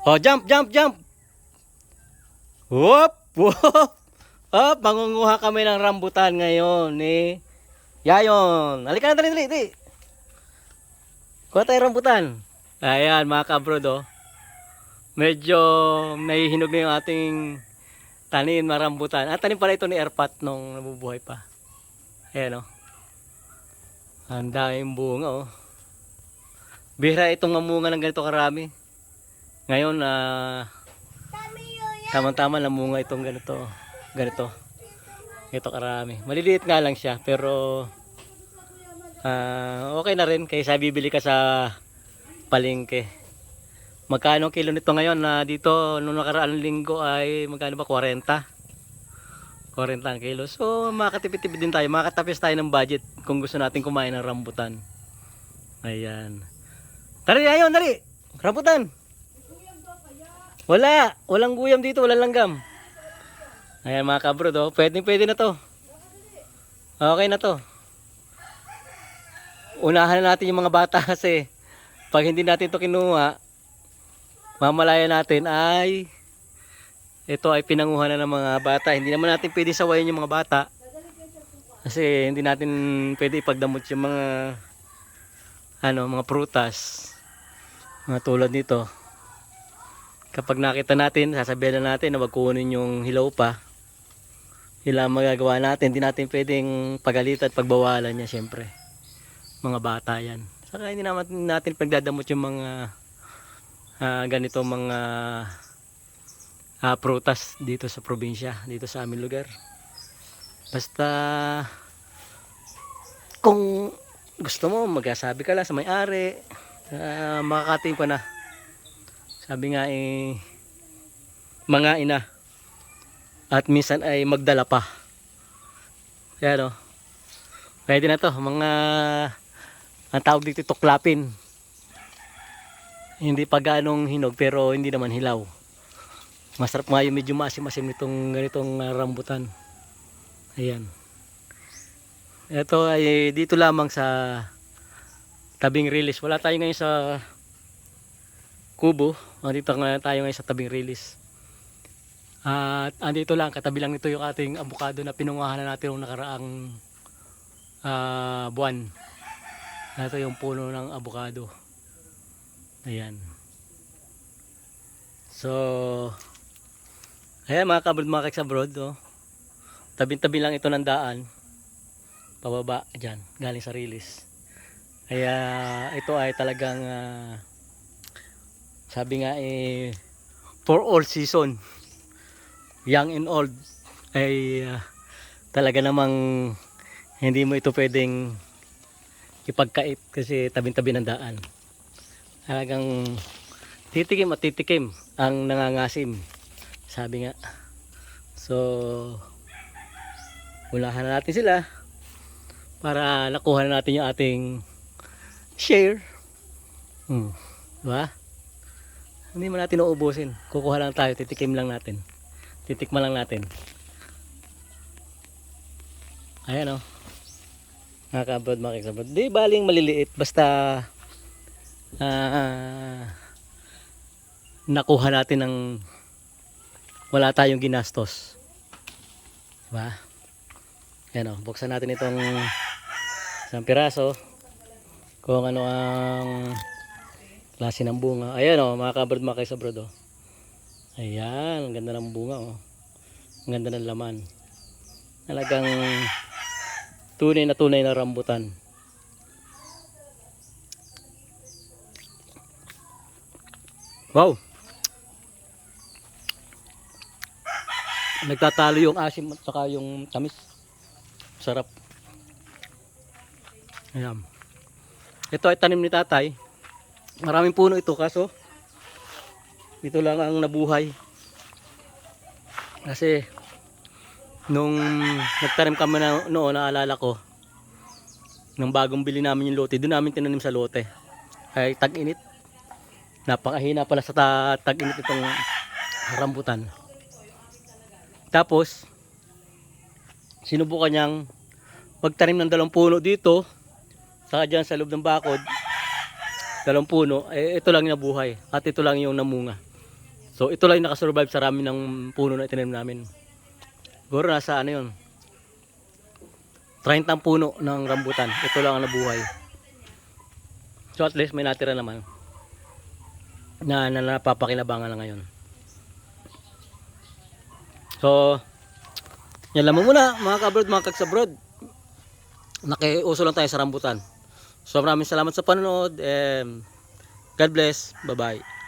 Oh, jump, jump, jump. Whoop, whoop. Hop, mangunguha kami ng rambutan ngayon eh. Yayon. Halika na, dali, dali, dali. Kuha tayo rambutan. Ayan, mga kabrod, oh. Medyo nahihinog na yung ating tanim na rambutan. At tanim pala ito ni Erpat nung nabubuhay pa. Ayan, oh. Ang daming bunga, oh. Bihira itong mamunga ng ganito karami. Ngayon, ah, tama-tama namunga itong ganito. Ganito. Ganito karami. Maliliit nga lang siya, pero ah, okay na rin kaysa bibili ka sa palengke. Magkano kilo nito ngayon na dito nung nakaraang linggo ay magkano ba 40? 40 ang kilo. So makatipid-tipid din tayo. Makatapos tayo ng budget kung gusto natin kumain ng rambutan. Ayan. Tari, ayun, tari. Rambutan. Wala. Walang guyam dito. Walang langgam. Ayan mga kabrod, oh. Pwedeng pwede na to. Okay na to. Unahan na natin yung mga bata kasi pag hindi natin to kinuha, mamalaya natin ay ito ay pinanguha na ng mga bata. Hindi naman natin pwede sawayin yung mga bata. Kasi hindi natin pwede ipagdamot yung mga ano, mga prutas. Mga tulad nito. Kapag nakita natin, sasabihan na natin na wag kunin yung hilaw pa. Hila magagawa natin. Hindi natin pwedeng pagalitan at pagbawalan niya syempre. Mga bata yan. Saka hindi naman natin pagdadamot yung mga ah, ganito mga ah, prutas dito sa probinsya, dito sa aming lugar. Basta kung gusto mo, magsasabi ka lang sa may-ari. Uh, makakating ko na. Sabi nga eh, mga ina. At minsan ay magdala pa. Kaya pwede na to. Mga, ang tawag dito tuklapin. Hindi pa ganong hinog pero hindi naman hilaw. Masarap nga yung medyo masim-masim nitong ganitong ah, rambutan. Ayan. Ito ay dito lamang sa tabing release. Wala tayo ngayon sa kubo. Andito nga tayo ngayon sa tabing release. At andito lang, katabi lang nito yung ating abukado na pinungahan na natin noong nakaraang ah, buwan. Ito yung puno ng abukado. Ayan. So, ayan mga kabrod mga keks abroad. Oh. Tabi-tabi lang ito ng daan pababa dyan, galing sa release. Kaya ito ay talagang ah, sabi nga eh for all season young and old ay ah, talaga namang hindi mo ito pwedeng ipagkait kasi tabing-tabi ng daan. Talagang titikim at titikim ang nangangasim. Sabi nga. So, unahan na natin sila para nakuha na natin yung ating share. Hmm. Diba? Hindi mo natin uubusin. Kukuha lang tayo, titikim lang natin. Titikman lang natin. Ayan o. Oh. Nakaka-abroad. Di baling maliliit. Basta ah, nakuha natin ng wala tayong ginastos. Diba? Ayan o. Buksan natin itong isang piraso kung ano ang klase ng bunga. Ayan o mga kabrod mga kaisabrod o ayan ang ganda ng bunga o ang ganda ng laman. Talagang tunay na tunay na rambutan. Wow! Nagtatalo yung asim at saka yung tamis. Sarap. Ayan. Ito ay tanim ni tatay. Maraming puno ito kaso dito lang ang nabuhay. Kasi nung nagtanim kami na noon, naalala ko, nung bagong bili namin yung lote, doon namin tinanim sa lote. Ay tag-init. Napakahina pala sa ta- tag-init itong rambutan. Tapos, sinubukan niyang magtanim ng dalawang puno dito Saka dyan sa loob ng bakod, dalawang puno, eh, ito lang yung nabuhay. At ito lang yung namunga. So ito lang yung nakasurvive sa rami ng puno na itinim namin. Siguro nasa ano yun. 30 puno ng rambutan. Ito lang ang nabuhay. So at least may natira naman. Na, na napapakinabangan na ngayon. So, yan lang muna mga kabrod, mga kagsabrod. Nakiuso lang tayo sa rambutan. So maraming salamat sa panonood and God bless. Bye-bye.